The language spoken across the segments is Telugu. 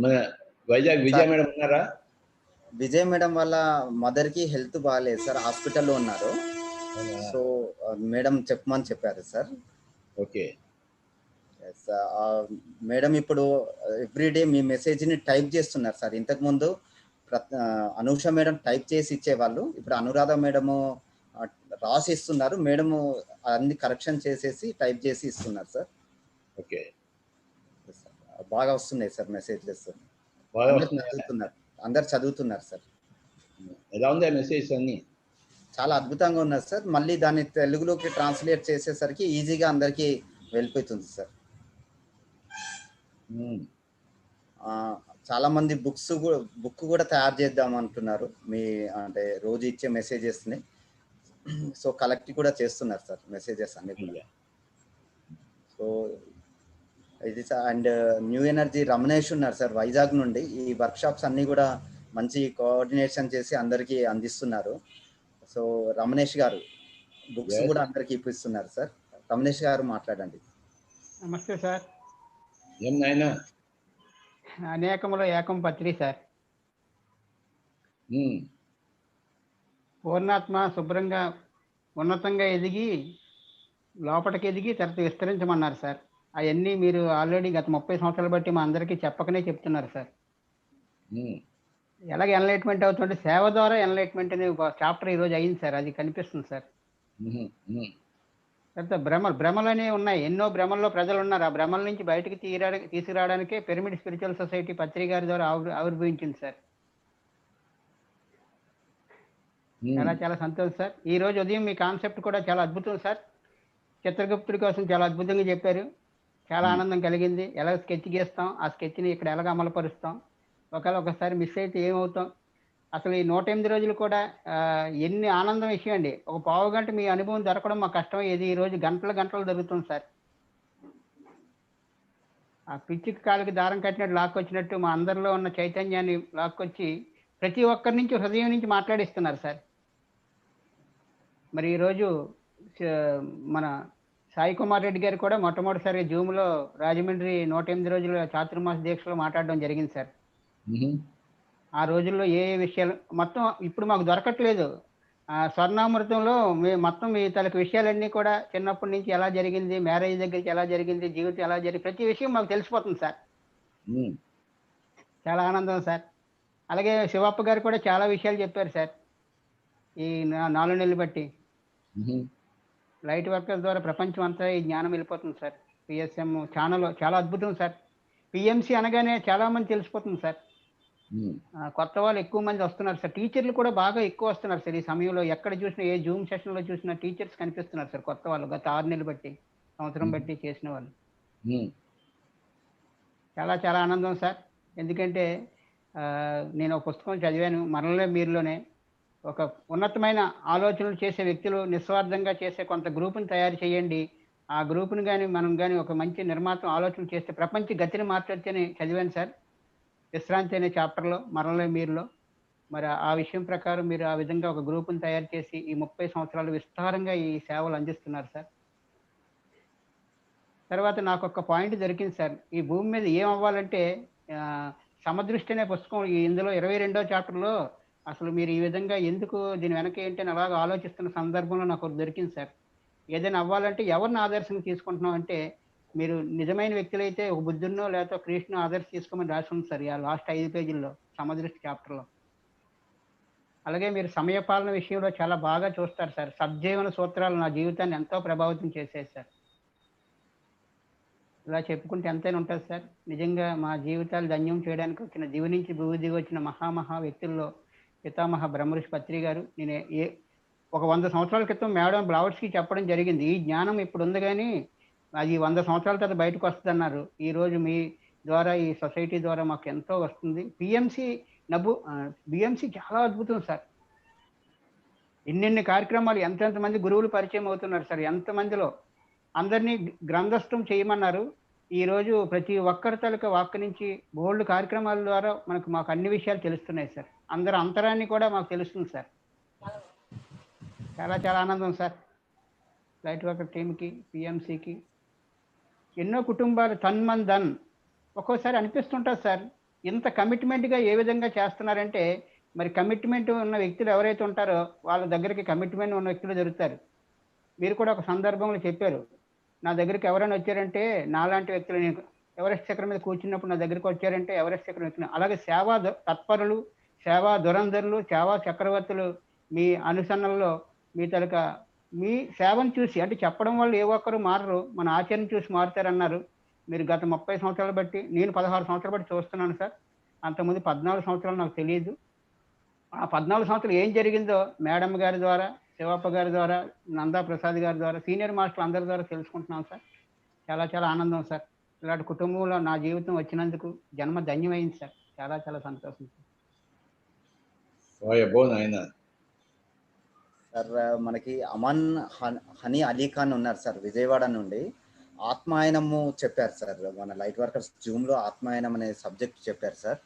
మన వైజాగ్ విజయ మేడం ఉన్నారా? విజయ్ మేడం వాళ్ళ మదర్కి హెల్త్ బాగాలేదు సార్ హాస్పిటల్లో ఉన్నారు. సో మేడం చెప్పమని చెప్పారు సార్. ఓకే. మేడం ఇప్పుడు ఎవ్రీడే మీ మెసేజ్ని టైప్ చేస్తున్నారు సార్. ఇంతకు ముందు ప్రత్- ఆ, అనూష మేడం టైప్ చేసి ఇచ్చేవాళ్ళు. ఇప్పుడు అనురాధ మేడము రాసి ఇస్తున్నారు. మేడము అన్ని కరెక్షన్ చేసేసి టైప్ చేసి ఇస్తున్నారు సార్. ఓకే. బాగా వస్తున్నాయి సార్ మెసేజెస్. బాగా అందరు? చదువుతున్నారు అందరు చదువుతున్నారు సార్. ఎలా ఉంది మెసేజ్ అన్ని? చాలా అద్భుతంగా ఉన్నది సార్. మళ్ళీ దాన్ని తెలుగులోకి ట్రాన్స్లేట్ చేసేసరికి ఈజీగా అందరికీ వెళ్ళిపోతుంది సార్. చాలా మంది బుక్స్ కూడా బుక్ కూడా తయారు చేద్దాం అంటున్నారు. మీ అంటే రోజు ఇచ్చే మెసేజెస్ని సో కలెక్ట్ కూడా చేస్తున్నారు సార్ మెసేజెస్ అన్ని కూడా. సో ఇది అండ్ న్యూ ఎనర్జీ రమణేష్ ఉన్నారు సార్ వైజాగ్ నుండి. ఈ వర్క్ షాప్స్ అన్ని కూడా మంచి కోఆర్డినేషన్ చేసి అందరికీ అందిస్తున్నారు. సో రమణేష్ గారు బుక్స్. కూడా అందరికీ ఇప్పిస్తున్నారు సార్. రమణేష్ గారు మాట్లాడండి. నమస్తే సార్. ఏం నాయనా? అనేకములో ఏకం పత్రి సార్. పూర్ణాత్మ శుభ్రంగా ఉన్నతంగా ఎదిగి లోపలికి ఎదిగి తర్వాత విస్తరించమన్నారు సార్. అవన్నీ మీరు ఆల్రెడీ గత ముప్పై సంవత్సరాలు బట్టి మా అందరికీ చెప్పకనే చెప్తున్నారు సార్. ఎలాగ ఎన్లైట్మెంట్ అవుతుంటే సేవ ద్వారా ఎన్లైట్మెంట్ అనే ఒక చాప్టర్ ఈరోజు అయింది సార్. అది కనిపిస్తుంది సార్. తర్వాత భ్రమలు భ్రమలు అనేవి ఉన్నాయి. ఎన్నో భ్రమల్లో ప్రజలు ఉన్నారు. ఆ భ్రమల నుంచి బయటకు తీరా తీసుకురావడానికే పిరమిడ్ స్పిరిచువల్ సొసైటీ పత్రిక గారి ద్వారా ఆవిర్ ఆవిర్భవించింది సార్. చాలా చాలా సంతోషం సార్. ఈ రోజు ఉదయం మీ కాన్సెప్ట్ కూడా చాలా అద్భుతం సార్. చిత్రగుప్తుడి కోసం చాలా అద్భుతంగా చెప్పారు. చాలా ఆనందం కలిగింది. ఎలా స్కెచ్ గీస్తాం ఆ స్కెచ్ని ఇక్కడ ఎలాగ అమలుపరుస్తాం ఒకవేళ ఒకసారి మిస్ అయితే ఏమవుతాం? అసలు ఈ నూట ఎనిమిది రోజులు కూడా ఎన్ని ఆనందం విషయం అండి ఒక పావు గంట మీ అనుభవం దొరకడం మా కష్టం. ఏది ఈ రోజు గంటల గంటలు దొరుకుతుంది సార్. ఆ పిచ్చికి కాలికి దారం కట్టినట్టు లాక్కొచ్చినట్టు మా అందరిలో ఉన్న చైతన్యాన్ని లాక్కొచ్చి ప్రతి ఒక్కరి నుంచి హృదయం నుంచి మాట్లాడిస్తున్నారు సార్. మరి ఈరోజు మన సాయి కుమార్ రెడ్డి గారు కూడా మొట్టమొదటిసారి జూమ్లో రాజమండ్రి నూట ఎనిమిది రోజుల చాతుర్మాస దీక్షలో మాట్లాడడం జరిగింది సార్. ఆ రోజుల్లో ఏ ఏ విషయాలు మొత్తం ఇప్పుడు మాకు దొరకట్లేదు ఆ స్వర్ణామృతంలో మీ మొత్తం మీ తలకు విషయాలన్నీ కూడా చిన్నప్పటి నుంచి ఎలా జరిగింది మ్యారేజ్ దగ్గరికి ఎలా జరిగింది జీవితం ఎలా జరిగింది ప్రతి విషయం మాకు తెలిసిపోతుంది సార్. చాలా ఆనందం సార్ అలాగే శివప్ప గారు కూడా చాలా విషయాలు చెప్పారు సార్ ఈ నాలుగు నెలలు బట్టి. లైట్ వర్కర్స్ ద్వారా ప్రపంచం అంతా ఈ జ్ఞానం వెళ్ళిపోతుంది సార్. పిఎస్ఎం ఛానల్ చాలా అద్భుతం సార్. పిఎంసి అనగానే చాలా మంది తెలిసిపోతుంది సార్. కొత్త వాళ్ళు ఎక్కువ మంది వస్తున్నారు సార్. టీచర్లు కూడా బాగా ఎక్కువ వస్తున్నారు సార్ ఈ సమయంలో. ఎక్కడ చూసినా ఏ జూమ్ సెషన్లో చూసినా టీచర్స్ కనిపిస్తున్నారు సార్ కొత్త వాళ్ళు. గత ఆరు నెలలు బట్టి సంవత్సరం బట్టి చేసిన వాళ్ళు. చాలా చాలా ఆనందం సార్. ఎందుకంటే నేను ఒక పుస్తకం చదివాను. మరణలే మీరులోనే. ఒక ఉన్నతమైన ఆలోచనలు చేసే వ్యక్తులు నిస్వార్థంగా చేసే కొంత గ్రూపుని తయారు చేయండి. ఆ గ్రూపుని కానీ మనం కానీ ఒక మంచి నిర్మాతం ఆలోచన చేస్తే ప్రపంచ గతిని మార్చొచ్చని చదివాను సార్. విశ్రాంతి అనే చాప్టర్లో మరణలే మీరులో. మరి ఆ విషయం ప్రకారం మీరు ఆ విధంగా ఒక గ్రూపుని తయారు చేసి ఈ ముప్పై సంవత్సరాలు విస్తారంగా ఈ సేవలు అందిస్తున్నారు సార్. తర్వాత నాకు ఒక పాయింట్ దొరికింది సార్. ఈ భూమి మీద ఏం అవ్వాలంటే సమదృష్టి అనే పుస్తకం ఈ ఇందులో ఇరవై రెండో చాప్టర్లో అసలు మీరు ఈ విధంగా ఎందుకు దీని వెనక ఏంటి అని అలాగ ఆలోచిస్తున్న సందర్భంలో నాకు దొరికింది సార్. ఏదైనా అవ్వాలంటే ఎవరిని ఆదర్శంగా తీసుకుంటున్నాం అంటే మీరు నిజమైన వ్యక్తులైతే ఒక బుద్ధున్నో లేకపోతే కృష్ణ ఆదర్శ తీసుకోమని రాసి ఉంది సార్ ఆ లాస్ట్ ఐదు పేజీల్లో సమదృష్టి చాప్టర్లో. అలాగే మీరు సమయపాలన విషయంలో చాలా బాగా చూస్తారు సార్. సద్జీవన సూత్రాలు నా జీవితాన్ని ఎంతో ప్రభావితం చేసేది సార్. ఇలా చెప్పుకుంటే ఎంతైనా ఉంటుంది సార్. నిజంగా మా జీవితాలు ధన్యం చేయడానికి వచ్చిన దివి నుంచి భూమి దిగి వచ్చిన మహామహా వ్యక్తుల్లో పితామహ బ్రహ్మర్షి పత్రి గారు నేను ఏ ఒక వంద సంవత్సరాల క్రితం మేడం బ్లవర్స్కి చెప్పడం జరిగింది. ఈ జ్ఞానం ఇప్పుడు ఉంది కానీ అది వంద సంవత్సరాల తర్వాత బయటకు వస్తుంది అన్నారు ఈరోజు మీ ద్వారా ఈ సొసైటీ ద్వారా మాకు ఎంతో వస్తుంది. పిఎంసి నబు బిఎంసి చాలా అద్భుతం సార్. ఎన్నెన్ని కార్యక్రమాలు ఎంతెంత మంది గురువులు పరిచయం అవుతున్నారు సార్ ఎంతమందిలో అందరినీ గ్రంథస్థం చేయమన్నారు. ఈ రోజు ప్రతి ఒక్కరి తాలూకా వాక్ నుంచి బోల్డ్ కార్యక్రమాల ద్వారా మనకు మాకు అన్ని విషయాలు తెలుస్తున్నాయి సార్. అందరి అంతరాన్ని కూడా మాకు తెలుస్తుంది సార్. చాలా చాలా ఆనందం సార్. లైట్ వర్కర్ టీంకి పిఎంసికి ఎన్నో కుటుంబాలు తన్మన్ ధన్. ఒక్కోసారి అనిపిస్తుంటుంది సార్ ఇంత కమిట్మెంట్గా ఏ విధంగా చేస్తున్నారంటే మరి కమిట్మెంట్ ఉన్న వ్యక్తులు ఎవరైతే ఉంటారో వాళ్ళ దగ్గరికి కమిట్మెంట్ ఉన్న వ్యక్తులు దొరుకుతారు. మీరు కూడా ఒక సందర్భంలో చెప్పారు నా దగ్గరికి ఎవరైనా వచ్చారంటే నాలాంటి వ్యక్తులు నేను ఎవరెస్ట్ చక్రం మీద కూర్చున్నప్పుడు నా దగ్గరికి వచ్చారంటే ఎవరెస్ట్ శిఖరం వ్యక్తులు అలాగే సేవా తత్పరులు సేవా దురంధరులు సేవా చక్రవర్తులు మీ అనుసరణలో మీ తలక మీ సేవను చూసి అంటే చెప్పడం వల్ల ఏ ఒక్కరు మారరు మన ఆచరణ చూసి మారుతారన్నారు. మీరు గత ముప్పై సంవత్సరాలు బట్టి నేను పదహారు సంవత్సరాలు బట్టి చూస్తున్నాను సార్. అంతకుముందు పద్నాలుగు సంవత్సరాలు నాకు తెలియదు. ఆ పద్నాలుగు సంవత్సరాలు ఏం జరిగిందో మేడం గారి ద్వారా శివప్ప గారి ద్వారా నందా ప్రసాద్ గారి ద్వారా సీనియర్ మాస్టర్లు అందరి ద్వారా తెలుసుకుంటున్నాం సార్. చాలా చాలా ఆనందం సార్. ఇలాంటి కుటుంబంలో నా జీవితం వచ్చినందుకు జన్మ ధన్యమైంది సార్. చాలా చాలా సంతోషం సార్. నాయన. సార్ మనకి అమన్ హనీ అలీ ఖాన్ ఉన్నారు సార్ విజయవాడ నుండి. ఆత్మాయనము చెప్పారు సార్ మన లైట్ వర్కర్స్ జూమ్లో ఆత్మాయనం అనే సబ్జెక్ట్ చెప్పారు సార్.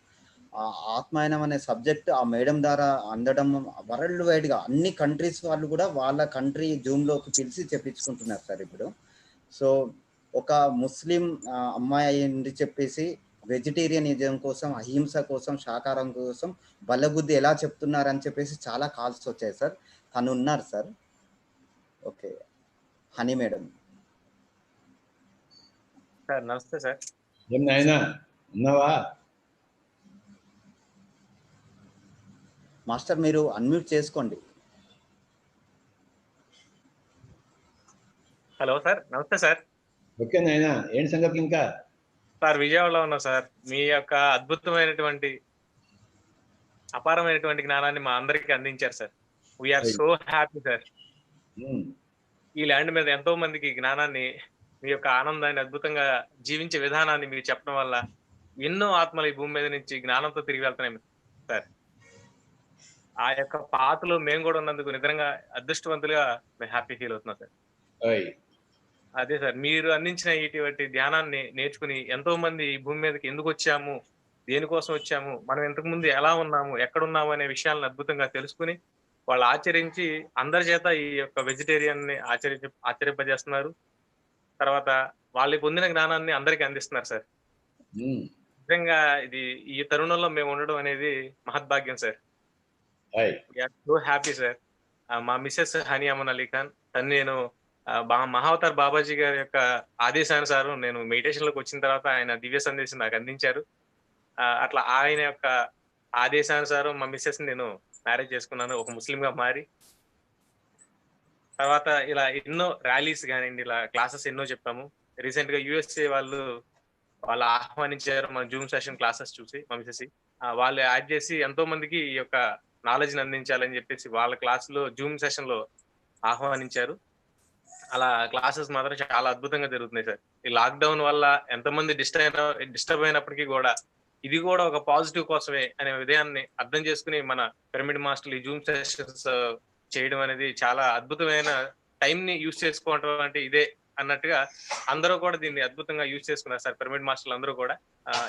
ఆ ఆత్మాయనం అనే సబ్జెక్ట్ ఆ మేడం ద్వారా అందడం వరల్డ్ వైడ్గా అన్ని కంట్రీస్ వాళ్ళు కూడా వాళ్ళ కంట్రీ జూమ్లోకి పిలిచి చెప్పించుకుంటున్నారు సార్ ఇప్పుడు. సో ఒక ముస్లిం అమ్మాయి అయ్యింది చెప్పేసి వెజిటేరియనిజం కోసం అహింస కోసం శాకాహారం కోసం బల్లబుద్ధి ఎలా చెప్తున్నారని చెప్పేసి చాలా కాల్స్ వచ్చాయి సార్. తను ఉన్నారు sir. Okay. Honey madam. Sir నమస్తే సార్. ఏం నాయన ఉన్నావా? మాస్టర్ మీరు అన్మ్యూట్ చేసుకోండి. హలో సార్ నమస్తే సార్. ఓకే నాయన ఏంటి సంగతి ఇంకా? సార్ విజయవాడలో ఉన్నాం సార్. మీ యొక్క అద్భుతమైనటువంటి అపారమైనటువంటి జ్ఞానాన్ని మా అందరికీ అందించారు sir. We're so happy sir ఈ ల్యాండ్ మీద ఎంతో మందికి జ్ఞానాన్ని మీ యొక్క ఆనందాన్ని అద్భుతంగా జీవించే విధానాన్ని మీరు చెప్పడం వల్ల ఎన్నో ఆత్మలు ఈ భూమి మీద నుంచి జ్ఞానంతో తిరిగి వెళ్తున్నాయి సార్. ఆ యొక్క పాతలో మేము కూడా ఉన్నందుకు నిజంగా అదృష్టవంతులుగా మేము హ్యాపీ ఫీల్ అవుతున్నాం సార్. అదే సార్ మీరు అందించిన ఇటువంటి ధ్యానాన్ని నేర్చుకుని ఎంతో మంది ఈ భూమి మీదకి ఎందుకు వచ్చాము? దేనికోసం వచ్చాము? మనం ఇంతకు ముందు ఎలా ఉన్నాము? ఎక్కడ ఉన్నాము అనే విషయాలను అద్భుతంగా తెలుసుకుని వాళ్ళు ఆచరించి అందరి చేత ఈ యొక్క వెజిటేరియన్ని ఆచరించ ఆచరింపజేస్తున్నారు. తర్వాత వాళ్ళు పొందిన జ్ఞానాన్ని అందరికీ అందిస్తున్నారు సార్. నిజంగా ఇది ఈ తరుణంలో మేము ఉండడం అనేది మహద్భాగ్యం సార్. సో హ్యాపీ సార్ మా మిస్సెస్ హనీ అమన్ అలీ ఖాన్ తను నేను మహావతార్ బాబాజీ గారి యొక్క ఆదేశానుసారం నేను మెడిటేషన్లోకి వచ్చిన తర్వాత ఆయన దివ్య సందేశం నాకు అందించారు. అట్లా ఆయన యొక్క ఆదేశానుసారం మా మిస్సెస్ నేను మ్యారేజ్ చేసుకున్నాను ఒక ముస్లిం గా మారి. తర్వాత ఇలా ఎన్నో ర్యాలీస్ కానివ్వండి ఇలా క్లాసెస్ ఎన్నో చెప్పాము. రీసెంట్గా యుఎస్ఏ వాళ్ళు వాళ్ళు ఆహ్వానించారు మన జూమ్ సెషన్ క్లాసెస్ చూసి మా మిస్సెస్ వాళ్ళు యాడ్ చేసి ఎంతో మందికి ఈ యొక్క నాలెడ్జ్ అందించాలని చెప్పేసి వాళ్ళ క్లాస్లో జూమ్ సెషన్లో ఆహ్వానించారు. అలా క్లాసెస్ మాత్రం చాలా అద్భుతంగా జరుగుతున్నాయి సార్. ఈ లాక్డౌన్ వల్ల ఎంతమంది డిస్టర్బ్ అయిన డిస్టర్బ్ అయినప్పటికీ కూడా ఇది కూడా ఒక పాజిటివ్ కోసమే అనే విధయాన్ని అర్థం చేసుకుని మన పిరమిడ్ మాస్టర్లు ఈ జూమ్ సెషన్స్ చేయడం అనేది చాలా అద్భుతమైన టైం ని యూజ్ చేసుకోవడం అంటే ఇదే అన్నట్టుగా అందరూ కూడా దీన్ని అద్భుతంగా యూజ్ చేసుకున్నారు సార్ పిరమిడ్ మాస్టర్లు అందరూ కూడా.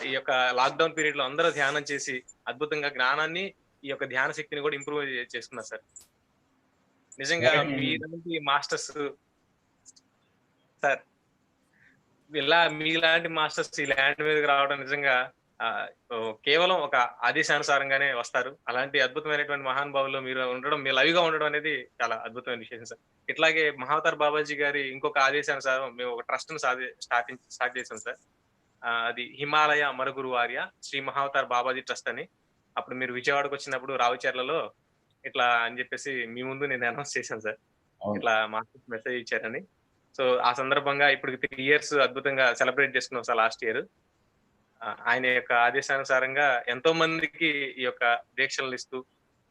ఈ యొక్క లాక్డౌన్ పీరియడ్లో అందరూ ధ్యానం చేసి అద్భుతంగా జ్ఞానాన్ని ఈ యొక్క ధ్యాన శక్తిని కూడా ఇంప్రూవ్ చేసుకున్నారు సార్. నిజంగా. మీలాంటి మాస్టర్స్ సార్ ఇలా మీలాంటి మాస్టర్స్ ఈ ల్యాండ్ మీదకి రావడం నిజంగా కేవలం ఒక ఆదేశానుసారంగానే వస్తారు. అలాంటి అద్భుతమైనటువంటి మహానుభావులు మీరు ఉండడం మీ లైవ్గా ఉండడం అనేది చాలా అద్భుతమైన విషయం సార్. ఇట్లాగే మహావతార్ బాబాజీ గారి ఇంకొక ఆదేశానుసారం మేము ఒక ట్రస్ట్ను స్టార్ట్ స్టార్ట్ చేసాం సార్. అది హిమాలయ మరుగురు వార్య శ్రీ మహావతార్ బాబాజీ ట్రస్ట్ అని. అప్పుడు మీరు విజయవాడకు వచ్చినప్పుడు రావుచర్లలో ఇట్లా అని చెప్పేసి మీ ముందు నేను అనౌన్స్ చేశాను సార్. ఇట్లా మాకు మెసేజ్ ఇచ్చారని. సో ఆ సందర్భంగా ఇప్పుడు త్రీ ఇయర్స్ అద్భుతంగా సెలబ్రేట్ చేసుకున్నాం సార్ లాస్ట్ ఇయర్. ఆయన యొక్క ఆదేశానుసారంగా ఎంతో మందికి ఈ యొక్క దీక్షలు ఇస్తూ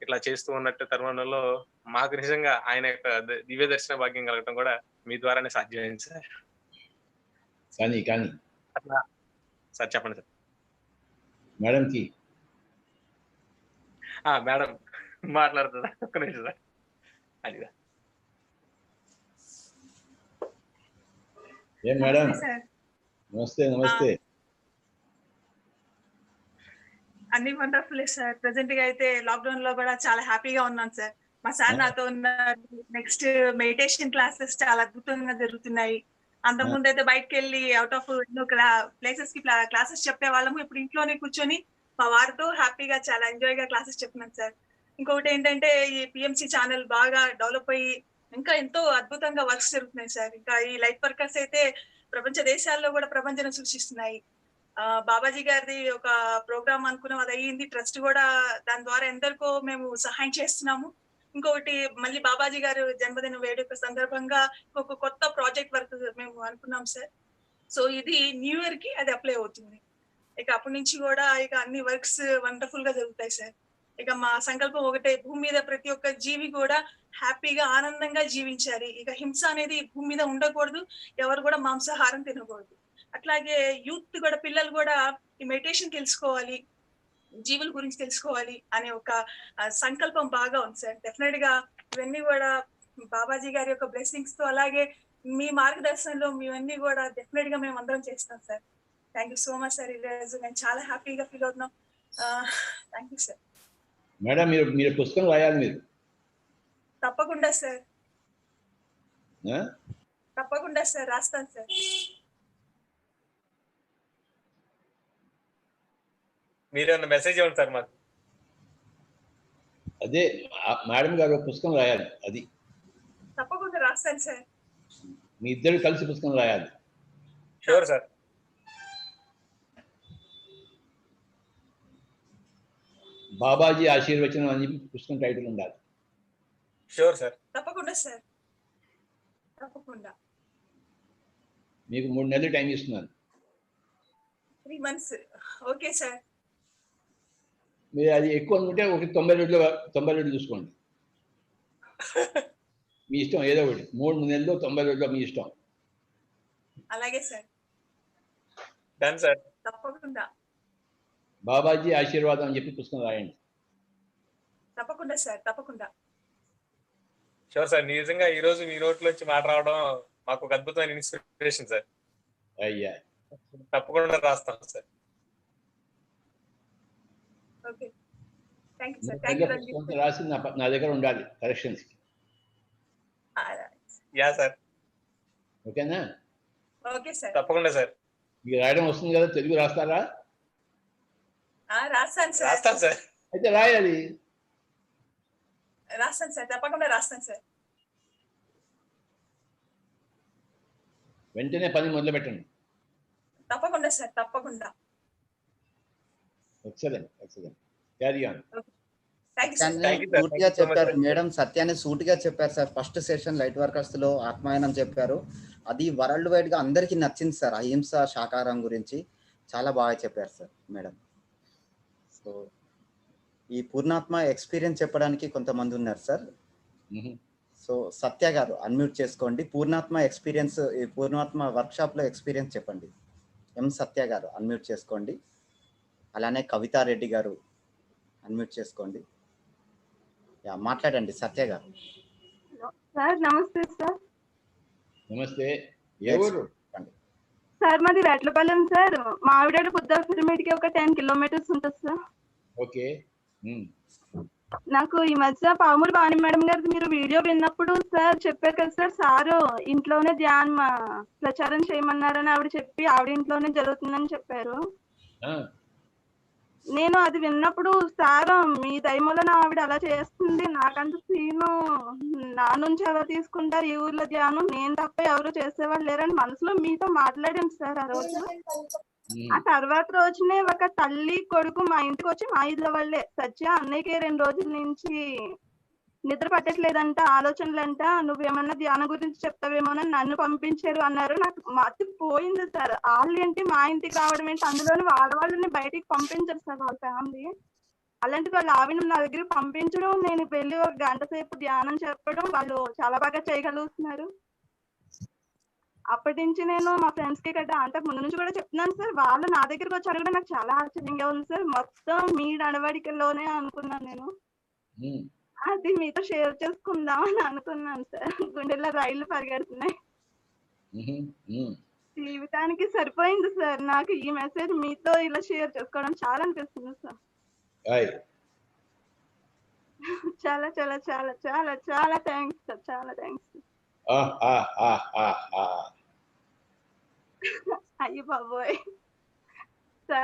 ఇట్లా చేస్తూ ఉన్నట్టు తరుణంలో మాకు నిజంగా ఆయన యొక్క దివ్య దర్శన భాగ్యం కలగటం కూడా మీ ద్వారానే సాధ్యమైంది సార్. కానీ కానీ. సార్ చెప్పండి సార్. మేడంకి. ఆ మేడం మాట్లాడుతుందా ఒక్క నిమిషం సార్. అదిగా ఏం మేడం నమస్తే నమస్తే అన్ని వండర్ఫుల్ సార్ ప్రెసెంట్గా అయితే లాక్డౌన్లో కూడా చాలా హ్యాపీగా ఉన్నాను సార్ మా సార్ నాతో ఉన్నారు. నెక్స్ట్ మెడిటేషన్ క్లాసెస్ చాలా అద్భుతంగా జరుగుతున్నాయి. అంత ముందు అయితే బయటకు వెళ్ళి అవుట్ ఆఫ్ ఎన్నో ప్లేసెస్కి క్లాసెస్ చెప్పే వాళ్ళము. ఇప్పుడు ఇంట్లోనే కూర్చొని మా వారితో హ్యాపీగా చాలా ఎంజాయ్గా క్లాసెస్ చెప్తున్నాను సార్ ఇంకొకటి ఏంటంటే ఈ పిఎంసి ఛానల్ బాగా డెవలప్ అయ్యి ఇంకా ఎంతో అద్భుతంగా వర్క్స్ జరుగుతున్నాయి సార్. ఇంకా ఈ లైట్ వర్కర్స్ అయితే ప్రపంచ దేశాల్లో కూడా ప్రపంచం సృష్టిస్తున్నాయి. ఆ, బాబాజీ గారిది ఒక ప్రోగ్రామ్ అనుకున్నాం అది అయ్యింది. ట్రస్ట్ కూడా దాని ద్వారా ఎందరికో మేము సహాయం చేస్తున్నాము. ఇంకొకటి మళ్ళీ బాబాజీ గారు జన్మదిన వేడుక సందర్భంగా ఒక కొత్త ప్రాజెక్ట్ వర్క్ మేము అనుకున్నాం సార్. సో ఇది న్యూ ఇయర్కి అది అప్లై అవుతుంది. ఇక అప్పటి నుంచి కూడా ఇక అన్ని వర్క్స్ వండర్ఫుల్గా జరుగుతాయి సార్. ఇక మా సంకల్పం ఒకటే భూమి మీద ప్రతి ఒక్క జీవి కూడా హ్యాపీగా ఆనందంగా జీవించాలి. ఇక హింస అనేది భూమి మీద ఉండకూడదు ఎవరు కూడా మాంసాహారం తినకూడదు. అట్లాగే యూత్ కూడా పిల్లలు కూడా ఈ మెడిటేషన్ తెలుసుకోవాలి జీవుల గురించి తెలుసుకోవాలి అనే ఒక సంకల్పం బాగా ఉంది సార్. డెఫినెట్గా ఇవన్నీ కూడా బాబాజీ గారి యొక్క బ్లెస్సింగ్స్తో అలాగే మీ మార్గదర్శనంలో మీవన్నీ కూడా డెఫినెట్గా మేము అందరం చేస్తాం sir. Thank you so much sir ఈరోజు మేము చాలా హ్యాపీగా ఫీల్ అవుతున్నాం. థ్యాంక్ యూ సార్ మేడం మీరు మీరు పుస్తకం రాయాలి మీరు. తప్పకుండా సార్. ఆ? తప్పకుండా సార్ రాస్తాను సార్. మీరేమన్నా మెసేజ్ ఇవ్వండి సార్ మాకు. అదే మేడం గారు పుస్తకం రాయాలి అది. తప్పకుండా రాస్తాను సార్. మీ ఇద్దరు కలిసి పుస్తకం రాయాలి. షూర్ సార్ బాబాజీ ఆశీర్వచనం అని చెప్పి పుస్తకం టైటిల్ ఉండాలి. షూర్ సార్ తప్పకుండా సార్ తప్పకుండా. మీకు మూడు నెలలు టైం ఇస్తున్నాను. త్రీ మంత్స్ ఓకే సార్ మీరు అది ఎక్కువ అనుకుంటే ఒకటి తొంభై రోజులు తొంభై రోజులు చూసుకోండి. మీ ఇష్టం ఏదో ఒకటి. మూడు నెలలు తొంభై రోజులు మీ ఇష్టం. అలాగే సార్ డన్ సార్ తప్పకుండా. బాబాజీ ఆశీర్వాదం అని చెప్పి పుస్తకం రాయండి. తప్పకుండా సార్ తప్పకుండా. షూర్ సార్ నిజంగా ఈ రోజు మీ నోట్లో వచ్చి మాట రావడం మాకు ఒక అద్భుతమైన ఇన్స్పిరేషన్ సార్. అయ్యా. తప్పకుండా రాస్తాం సార్. ఓకే. రాసి నా దగ్గర ఉండాలి కరెక్షన్స్ యా సార్. ఓకేనా? Okay sir. తప్పకుండా సార్. మీకు రాయడం వస్తుంది కదా తెలుగు రాస్తారా? రాస్తాను సార్. రాస్తాం సార్. అయితే రాయాలి. రాస్తాను సార్ తప్పకుండా రాస్తాను సార్. వెంటనే పని మొదలు పెట్టండి తప్పకుండా సార్ తప్పకుండా. Excellent excellent. Carry on much, చెప్పారు. మేడం సత్యాన్ని సూటిగా చెప్పారు సార్ ఫస్ట్ సెషన్ లైట్ వర్కర్స్లో ఆత్మాయనం చెప్పారు. అది వరల్డ్ వైడ్గా అందరికి నచ్చింది సార్ అహింస శాకారం గురించి చాలా బాగా చెప్పారు సార్ మేడం. సో ఈ పూర్ణాత్మ ఎక్స్పీరియన్స్ చెప్పడానికి కొంతమంది ఉన్నారు సార్. సో సత్య గారు అన్మ్యూట్ చేసుకోండి. పూర్ణాత్మ ఎక్స్పీరియన్స్ ఈ పూర్ణాత్మ వర్క్షాప్లో ఎక్స్పీరియన్స్ చెప్పండి. ఎం సత్య గారు అన్మ్యూట్ చేసుకోండి. అలానే కవితారెడ్డి గారు అన్మ్యూట్ చేసుకోండి. యా మాట్లాడండి సత్య గారు. సార్ నమస్తే సార్. నమస్తే. ఎవరు? సార్ మాది రెట్లపాలెం సార్. మావిడాడు బుద్ధాపురమేటికి ఒక టెన్ కిలోమీటర్స్ ఉంటుంది సార్. ఓకే. నాకు ఈ మధ్య పాములు బాణి మేడం గారిది మీరు వీడియో విన్నప్పుడు సార్ చెప్పారు కదా సార్ సారు ఇంట్లోనే ధ్యానం ప్రచారం చేయమన్నారని ఆవిడ చెప్పి ఆవిడ ఇంట్లోనే జరుగుతుందని చెప్పారు. నేను అది విన్నప్పుడు సార్ మీ దయమూలన ఆవిడ అలా చేస్తుంది. నాకంత సీను నా నుంచి ఎవరు తీసుకుంటారు? ఈ ఊర్లో ధ్యానం నేను తప్ప ఎవరు చేసేవాళ్ళు లేరని మనసులో మీతో మాట్లాడాను సార్ ఆ రోజు. ఆ తర్వాత రోజునే ఒక తల్లి కొడుకు మా ఇంటికి వచ్చి మా ఇళ్ళ వాళ్ళే. సత్య అన్నయ్యకి రెండు రోజుల నుంచి నిద్ర పట్టట్లేదంట ఆలోచనలంట నువ్వేమన్నా ధ్యానం గురించి చెప్తావేమోనని నన్ను పంపించారు అన్నారు. నాకు మతి పోయింది సార్. వాళ్ళు ఏంటి మా ఇంటికి రావడం ఏంటి? అందులోని వాళ్ళని బయటికి పంపించారు సార్ వాళ్ళ ఫ్యామిలీ. అలాంటి వాళ్ళ ఆవిడ నా దగ్గర పంపించడం నేను వెళ్ళి ఒక గంట సేపు ధ్యానం చెప్పడం వాళ్ళు చాలా బాగా చేయగలుగుతున్నారు. అప్పటి నుంచి నేను మా ఫ్రెండ్స్కి గట్రా అంతకు ముందు నుంచి కూడా చెప్తున్నాను సార్. వాళ్ళు నా దగ్గరికి వచ్చి అడగడం నాకు చాలా ఆశ్చర్యంగా ఉంది సార్. మొత్తం మీ నడవడికలోనే అనుకున్నాను నేను. అది మీతో షేర్ చేసుకుందాం అని అనుకున్నాను సార్. గుండెల్లో రైళ్ళు పరిగెడుతున్నాయి. జీవితానికి సరిపోయింది సార్. నాకు ఈ మెసేజ్ మీతో ఇలా షేర్ చేసుకోవడం చాలా అనిపిస్తుంది సార్. చాలా చాలా చాలా చాలా చాలా థ్యాంక్స్ సార్. చాలా థ్యాంక్స్. అయ్యి బాబోయ్.